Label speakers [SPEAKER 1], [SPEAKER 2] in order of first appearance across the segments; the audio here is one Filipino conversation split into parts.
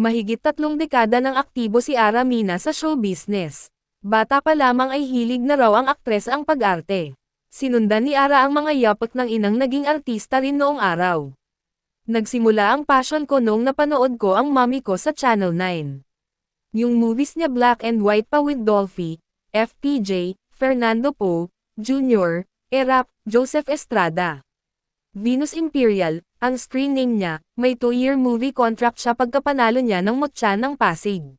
[SPEAKER 1] Mahigit tatlong dekada ng aktibo si Ara Mina sa show business. Bata pa lamang ay hilig na raw ang aktres ang pag-arte. Sinundan ni Ara ang mga yapak ng inang naging artista rin noong araw. Nagsimula ang passion ko noong napanood ko ang mami ko sa Channel 9. Yung movies niya black and white pa with Dolphy, FPJ, Fernando Poe, Jr., Erap, Joseph Estrada. Venus Imperial, ang screen name niya, may 2-year movie contract siya pagkapanalo niya ng Mutya ng Pasig.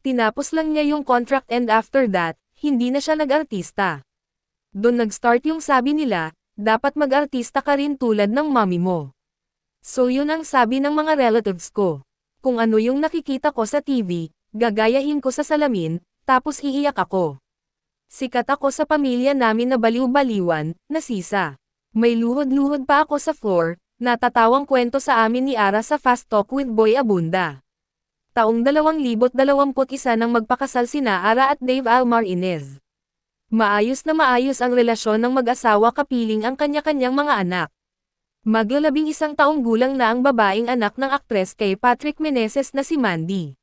[SPEAKER 1] Tinapos lang niya yung contract and after that, hindi na siya nag-artista. Doon nag-start yung sabi nila, dapat mag-artista ka rin tulad ng mami mo. So yun ang sabi ng mga relatives ko. Kung ano yung nakikita ko sa TV, gagayahin ko sa salamin, tapos iiyak ako. Sikat ako sa pamilya namin na baliw-baliwan, nasisa. May luhod-luhod pa ako sa floor, natatawang kwento sa amin ni Ara sa Fast Talk with Boy Abunda. Taong 2021 nang magpakasal sina Ara at Dave Almar Inez. Maayos na maayos ang relasyon ng mag-asawa kapiling ang kanya-kanyang mga anak. Maglalabing isang taong gulang na ang babaeng anak ng aktres kay Patrick Meneses na si Mandy.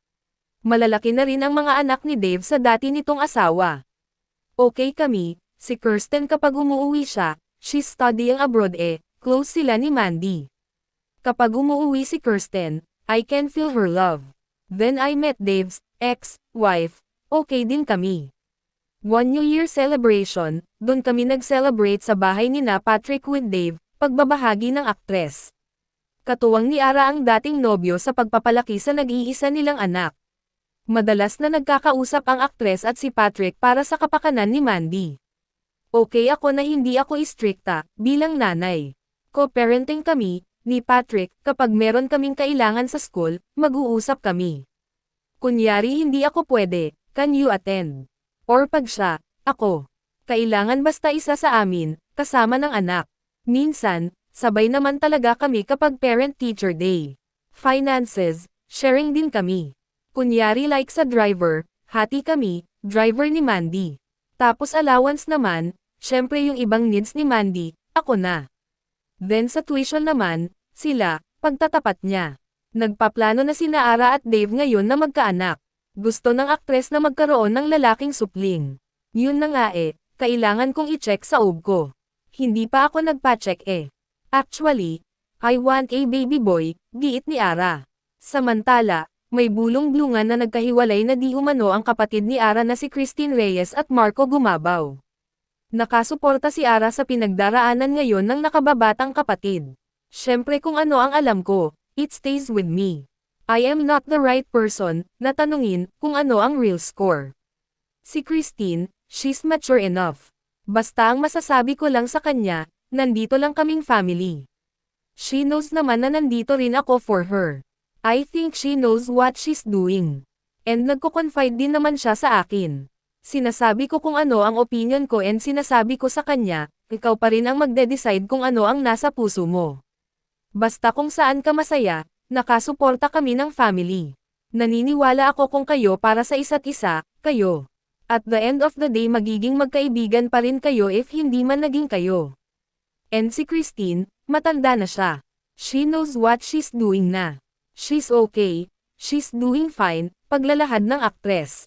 [SPEAKER 1] Malalaki na rin ang mga anak ni Dave sa dati nitong asawa. Okay kami, si Kirsten kapag umuwi siya, she's studying abroad eh, close sila ni Mandy. Kapag umuwi si Kirsten, I can feel her love. Then I met Dave's ex-wife, okay din kami. One New Year celebration, doon kami nag-celebrate sa bahay ni na Patrick with Dave, pagbabahagi ng aktres. Katuwang ni Ara ang dating nobyo sa pagpapalaki sa nag-iisa nilang anak. Madalas na nagkakausap ang aktres at si Patrick para sa kapakanan ni Mandy. Okay ako na hindi ako istrikta, bilang nanay. Co-parenting kami, ni Patrick, kapag meron kaming kailangan sa school, mag-uusap kami. Kunyari hindi ako pwede, can you attend? Or pag siya, ako. Kailangan basta isa sa amin, kasama ng anak. Minsan, sabay naman talaga kami kapag parent-teacher day. Finances, sharing din kami. Kunyari like sa driver, hati kami, driver ni Mandy. Tapos allowance naman, syempre yung ibang needs ni Mandy, ako na. Then sa tuition naman, sila, pagtatapat niya. Nagpaplano na sina Ara at Dave ngayon na magkaanak. Gusto ng aktres na magkaroon ng lalaking supling. Yun na nga eh, kailangan kong i-check sa OB ko. Hindi pa ako nagpa-check eh. Actually, I want a baby boy, giit ni Ara. Samantala, may bulong-blungan na nagkahiwalay na di umano ang kapatid ni Ara na si Christine Reyes at Marco Gumabaw. Nakasuporta si Ara sa pinagdaraanan ngayon ng nakababatang kapatid. Syempre kung ano ang alam ko, it stays with me. I am not the right person na tanungin kung ano ang real score. Si Christine, she's mature enough. Basta ang masasabi ko lang sa kanya, nandito lang kaming family. She knows naman na nandito rin ako for her. I think she knows what she's doing. And nagko-confide din naman siya sa akin. Sinasabi ko kung ano ang opinion ko and sinasabi ko sa kanya, ikaw pa rin ang magde-decide kung ano ang nasa puso mo. Basta kung saan ka masaya, Nakasuporta kami ng family. Naniniwala ako kung kayo para sa isa't isa, kayo. At the end of the day magiging magkaibigan pa rin kayo if hindi man naging kayo. And si Christine, matanda na siya. She knows what she's doing na. She's okay, she's doing fine, paglalahad ng aktres.